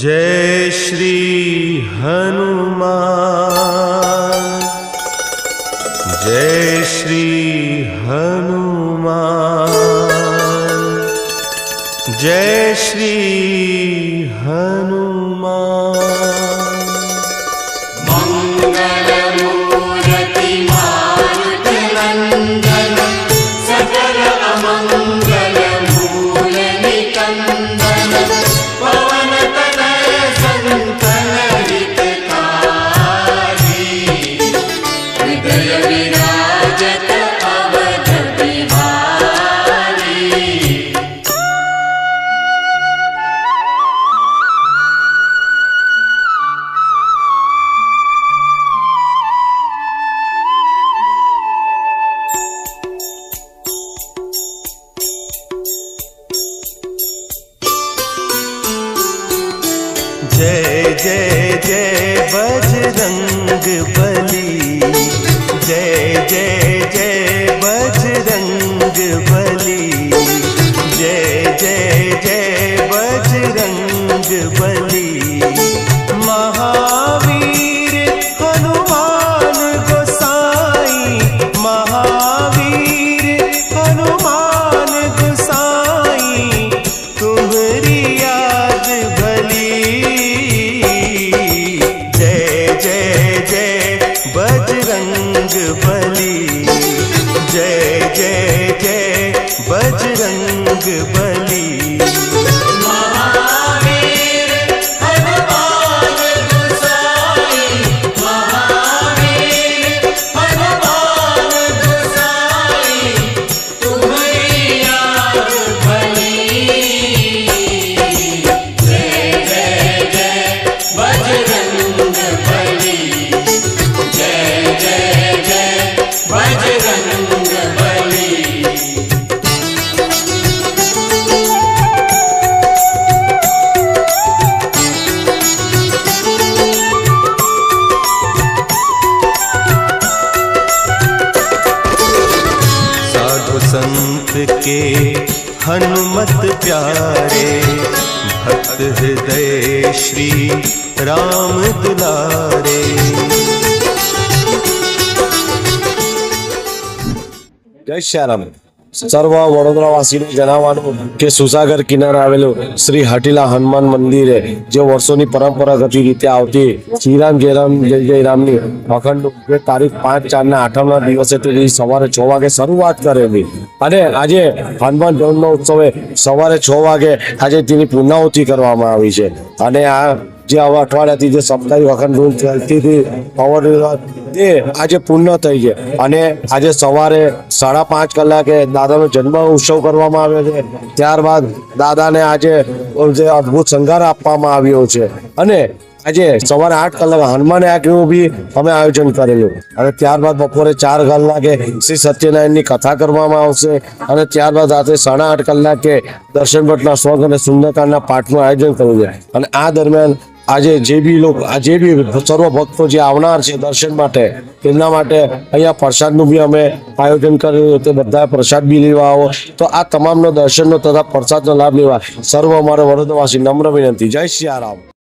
જય શ્રી હનુમાન. જય શ્રી હનુમાન. જય શ્રી હનુમાન. जय जय जय बजरंग बली जय जय जय जय जय जय बजरंग बली बजरंग बली जय जय जय बजरंग बली संत के हनुमत प्यारे भक्त हृदय श्री राम दुलारे जय श्याराम સર્વ વડોદરાવાસીને જણાવવાનું કે સુસાગર કિનારે આવેલું શ્રી હટીલા હનુમાન મંદિરે જે વર્ષોની પરંપરાગત રીતે આવતી શ્રીરામ જયરામ જય જયરામની અખંડ તારીખ પાંચ ચારના આઠમના દિવસે તે સવારે છ વાગે શરૂઆત કરેલી. અને આજે હનુમાન જન્મ ઉત્સવે સવારે છ વાગે આજે તેની પૂર્ણાહુતિ કરવામાં આવી છે. અને આ જે આવા અઠવાડિયાથી જે સપ્તાહી અખંડ રૂલ ચાલતી હતી પવન તે આજે પૂર્ણ થઈ છે. અને આજે સવારે સાડા પાંચ કલાકે દાદાનો જન્મ ઉત્સવ કરવામાં આવ્યો છે. ત્યારબાદ દાદાને આજે જે અદ્ભુત શણગાર આપવામાં આવ્યો છે. અને આજે સવારે આઠ કલાક હનુમાન યાગનું બી અમે આયોજન કરેલું. અને ત્યારબાદ બપોરે ચાર કલાકે શ્રી સત્યનારાયણની કથા કરવામાં આવશે. અને ત્યારબાદ રાત્રે સાડા આઠ કલાકે દર્શન ભટ્ટના સ્વર્ગ અને સુંદરકાંડના પાઠનું આયોજન કર્યું છે. અને આ દરમિયાન આજે જે બી લોકો જે બી સર્વ ભક્તો જે આવનાર છે દર્શન માટે, તેમના માટે અહીંયા પ્રસાદનું બી અમે આયોજન કર્યું તે બધા પ્રસાદ બી લેવા આવો. તો આ તમામનો દર્શનનો તથા પ્રસાદનો લાભ લેવા. સર્વ અમારે વડોદરાવાસી નમ્ર વિનંતી. જય સિયારામ